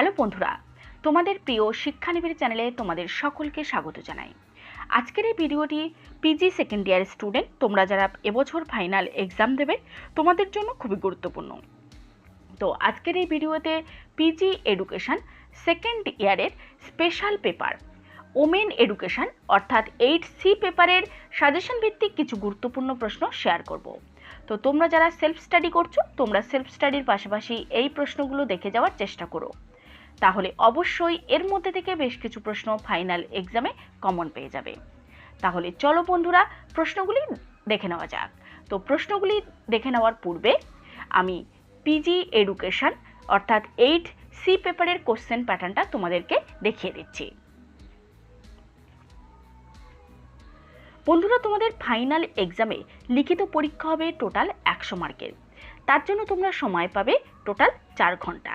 Hello বন্ধুরা, তোমাদের প্রিয় শিক্ষানিবিড় চ্যানেলে তোমাদের সকলকে স্বাগত জানাই। আজকের এই ভিডিওটি পিজি সেকেন্ড ইয়ার স্টুডেন্ট তোমরা যারা এবছর ফাইনাল এক্সাম দেবে, তোমাদের জন্য খুবই গুরুত্বপূর্ণ। তো আজকের এই ভিডিওতে পিজি এডুকেশন সেকেন্ড ইয়ারের স্পেশাল পেপার ওমেন এডুকেশন অর্থাৎ এইট সি পেপারের সাজেশন ভিত্তিক কিছু গুরুত্বপূর্ণ প্রশ্ন শেয়ার করব। তো তোমরা যারা সেলফ স্টাডি করছ, তোমরা সেলফ স্টাডির পাশাপাশি এই প্রশ্নগুলো দেখে যাওয়ার চেষ্টা করো। তাহলে অবশ্যই এর মধ্যে থেকে বেশ কিছু প্রশ্ন ফাইনাল এক্সামে কমন পেয়ে যাবে। তাহলে চলো বন্ধুরা, প্রশ্নগুলি দেখে নেওয়া যাক। তো প্রশ্নগুলি দেখে নেওয়ার পূর্বে আমি পিজি এডুকেশন অর্থাৎ এইট সি পেপারের কোশ্চেন প্যাটার্নটা তোমাদেরকে দেখিয়ে দিচ্ছি। বন্ধুরা, তোমাদের ফাইনাল এক্সামে লিখিত পরীক্ষা হবে টোটাল একশো মার্কের তার জন্য তোমরা সময় পাবে টোটাল চার ঘণ্টা।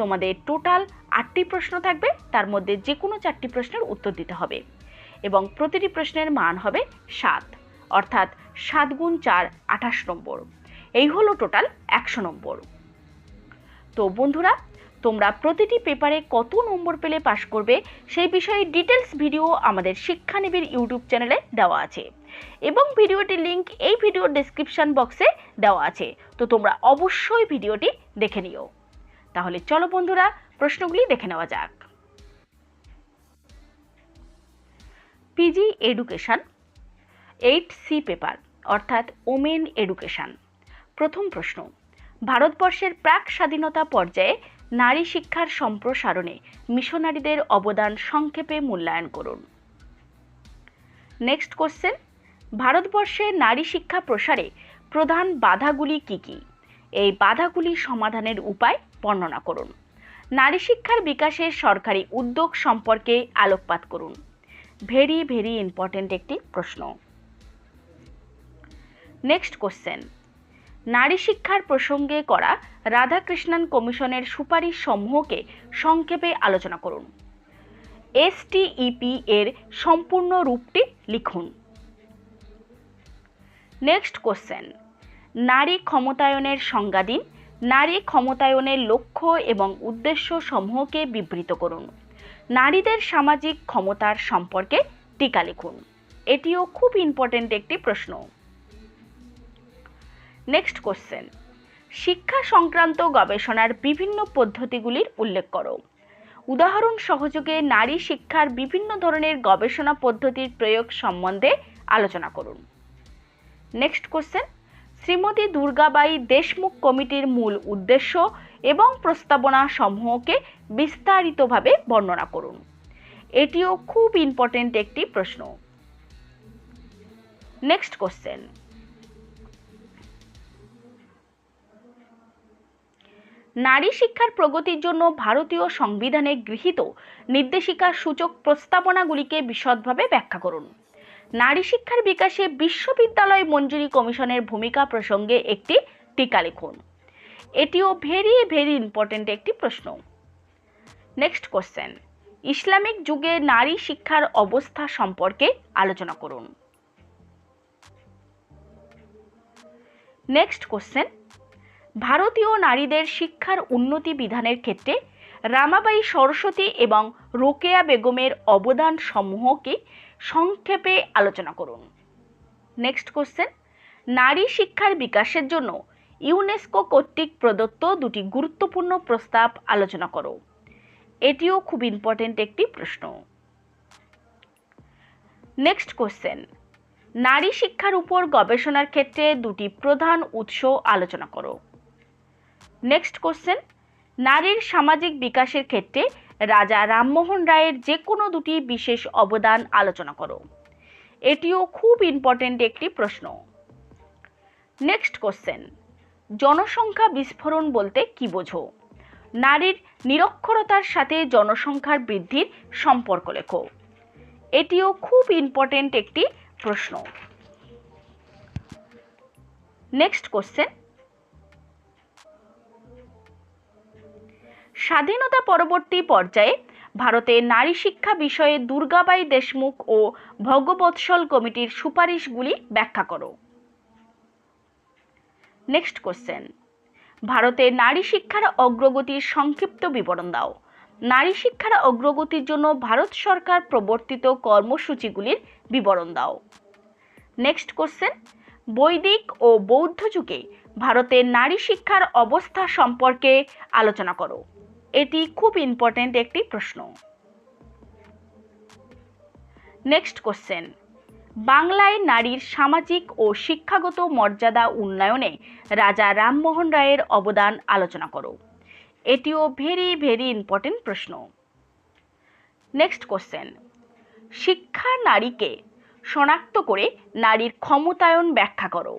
তোমাদের টোটাল আটটি প্রশ্ন থাকবে, তার মধ্যে যে কোনো চারটি প্রশ্নের উত্তর দিতে হবে। এবং প্রতিটি প্রশ্নের মান হবে সাত, অর্থাৎ সাত গুণ চার, আঠাশ নম্বর। এই হলো টোটাল একশো নম্বর। তো বন্ধুরা, তোমরা প্রতিটি পেপারে কত নম্বর পেলে পাশ করবে, সেই বিষয়ে ডিটেলস ভিডিও আমাদের শিক্ষানিবির ইউটিউব চ্যানেলে দেওয়া আছে। এবং ভিডিওটির লিংক এই ভিডিওর ডেসক্রিপশন বক্সে দেওয়া আছে। তো তোমরা অবশ্যই ভিডিওটি দেখে নিও। তাহলে চলো বন্ধুরা, প্রশ্নগুলি দেখে নেওয়া যাক। PG education eight C paper অর্থাৎ ওমেন এডুকেশন প্রথম প্রশ্ন, ভারতবর্ষের প্রাক স্বাধীনতা পর্যায়ে নারী শিক্ষার সম্প্রসারণে মিশনারিদের অবদান সংক্ষেপে মূল্যায়ন করুন। নেক্সট কোশ্চেন ভারতবর্ষে নারী শিক্ষা প্রসারে প্রধান বাধাগুলি কি কি? এই বাধাগুলি সমাধানের উপায় বর্ণনা করুন। নারী শিক্ষার বিকাশে সরকারি উদ্যোগ সম্পর্কে আলোকপাত করুন। ভেরি ভেরি ইম্পর্টেন্ট একটি প্রশ্ন। নেক্সট কোশ্চেন নারী শিক্ষার প্রসঙ্গে করা রাধাকৃষ্ণন কমিশনের সুপারিশ সমূহকে সংক্ষেপে আলোচনা করুন। এসটিইপি এর সম্পূর্ণ রূপটি লিখুন। নেক্সট কোশ্চেন নারী ক্ষমতায়নের সংজ্ঞা দিন নারী ক্ষমতায়নের লক্ষ্য এবং উদ্দেশ্য সমূহকে বিবৃত করুন। নারীদের সামাজিক ক্ষমতার সম্পর্কে টিকা লিখুন। এটিও খুব ইম্পর্টেন্ট একটি প্রশ্ন। নেক্সট কোশ্চেন শিক্ষা সংক্রান্ত গবেষণার বিভিন্ন পদ্ধতিগুলির উল্লেখ করো। উদাহরণ সহযোগে নারী শিক্ষার বিভিন্ন ধরনের গবেষণা পদ্ধতির প্রয়োগ সম্বন্ধে আলোচনা করুন। নেক্সট কোশ্চেন শ্রীমতী দুর্গাবাই দেশমুখ কমিটির মূল উদ্দেশ্য এবং প্রস্তাবনা সমূহকে বিস্তারিতভাবে বর্ণনা করুন। এটিও খুব ইম্পর্টেন্ট একটি প্রশ্ন। নেক্সট কোশ্চেন নারী শিক্ষার প্রগতির জন্য ভারতীয় সংবিধানে গৃহীত নির্দেশিকা সূচক প্রস্তাবনাগুলিকে বিশদভাবে ব্যাখ্যা করুন। নারী শিক্ষার বিকাশে বিশ্ববিদ্যালয় মঞ্জুরি কমিশনের ভূমিকা প্রসঙ্গে একটি টিকা লিখুন। এটিও ভেরি ভেরি ইম্পর্টেন্ট একটি প্রশ্ন। নেক্সট কোশ্চেন ইসলামিক যুগে নারী শিক্ষার অবস্থা সম্পর্কে আলোচনা করুন। নেক্সট কোশ্চেন ভারতীয় নারীদের শিক্ষার উন্নতি বিধানের ক্ষেত্রে রামাবাই সরস্বতী এবং রোকেয়া বেগমের অবদান সমূহকে সংক্ষেপে আলোচনা করুন। নেক্সট কোশ্চেন নারী শিক্ষার বিকাশের জন্য ইউনেস্কো কর্তৃক প্রদত্ত দুটি গুরুত্বপূর্ণ প্রস্তাব আলোচনা করো। এটিও খুব ইম্পর্টেন্ট একটি প্রশ্ন। নেক্সট কোশ্চেন নারী শিক্ষার উপর গবেষণার ক্ষেত্রে দুটি প্রধান উৎস আলোচনা করো। নেক্সট কোশ্চেন নারীর সামাজিক বিকাশের ক্ষেত্রে রাজা রামমোহন রায়ের যে কোনো দুটি বিশেষ অবদান আলোচনা করো। এটিও খুব ইম্পর্টেন্ট একটি প্রশ্ন। নেক্সট কোশ্চেন জনসংখ্যা বিস্ফোরণ বলতে কি বোঝো? নারীর নিরক্ষরতার সাথে জনসংখ্যার বৃদ্ধির সম্পর্ক লেখো। এটিও খুব ইম্পর্টেন্ট একটি প্রশ্ন। নেক্সট কোশ্চেন স্বাধীনতা পরবর্তী পর্যায়ে ভারতে নারী শিক্ষা বিষয়ে দুর্গাবাই দেশমুখ ও ভগবৎসল কমিটির সুপারিশগুলি ব্যাখ্যা করো। নেক্সট কোশ্চেন ভারতে নারী শিক্ষার অগ্রগতির সংক্ষিপ্ত বিবরণ দাও। নারী শিক্ষার অগ্রগতির জন্য ভারত সরকার প্রবর্তিত কর্মসূচিগুলির বিবরণ দাও। নেক্সট কোশ্চেন বৈদিক ও বৌদ্ধ যুগে ভারতের নারী শিক্ষার অবস্থা সম্পর্কে আলোচনা করো। এটি খুব ইম্পর্ট্যান্ট একটি প্রশ্ন। নেক্সট কোশ্চেন বাংলায় নারীর সামাজিক ও শিক্ষাগত মর্যাদা উন্নয়নে রাজা রামমোহন রায়ের অবদান আলোচনা করো। এটিও ভেরি ভেরি ইম্পর্টেন্ট প্রশ্ন। নেক্সট কোশ্চেন শিক্ষা নারীকে শনাক্ত করে নারীর ক্ষমতায়ন ব্যাখ্যা করো।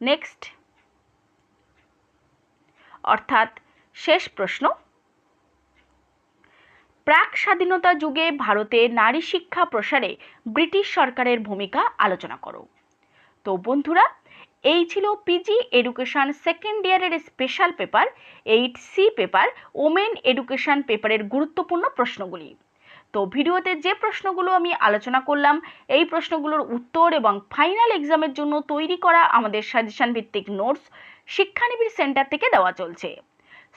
নেক্সট অর্থাৎ শেষ প্রশ্ন। প্রাক স্বাধীনতা যুগে ভারতে নারী শিক্ষা প্রসারে ব্রিটিশ সরকারের ভূমিকা আলোচনা করো। তো বন্ধুরা, এই ছিল পিজি এডুকেশন সেকেন্ড ইয়ারের special paper eight C paper women education পেপারের গুরুত্বপূর্ণ প্রশ্নগুলি। তো ভিডিওতে যে প্রশ্নগুলো আমি আলোচনা করলাম, এই প্রশ্নগুলোর উত্তর এবং ফাইনাল এক্সামের জন্য তৈরি করা আমাদের সাজেশন ভিত্তিক নোটস শিক্ষানিবিড় সেন্টার থেকে দেওয়া চলছে।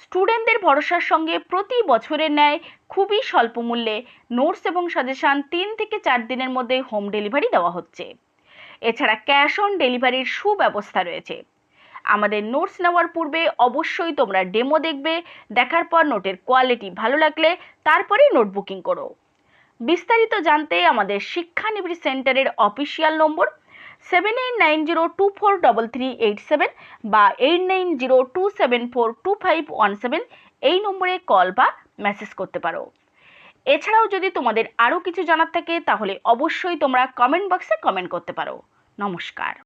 স্টুডেন্টদের ভরসার সঙ্গে প্রতি বছরের ন্যায় খুবই স্বল্প মূল্যে নোটস এবং সাজেশান তিন থেকে চার দিনের মধ্যে হোম ডেলিভারি দেওয়া হচ্ছে। এছাড়া ক্যাশ অন ডেলিভারির সুব্যবস্থা রয়েছে। আমাদের নোটস নেওয়ার পূর্বে অবশ্যই তোমরা ডেমো দেখবে, দেখার পর নোটের কোয়ালিটি ভালো লাগলে তারপরেই নোট বুকিং করো। বিস্তারিত জানতে আমাদের শিক্ষানিবিড় সেন্টারের official number seven eight nine zero two four double three eight seven বা eight nine zero two seven four two five one seven এই নম্বরে কল বা মেসেজ করতে পারো। এছাড়াও যদি তোমাদের আরও কিছু জানার থাকে, তাহলে অবশ্যই তোমরা কমেন্ট বক্সে কমেন্ট করতে পারো। নমস্কার।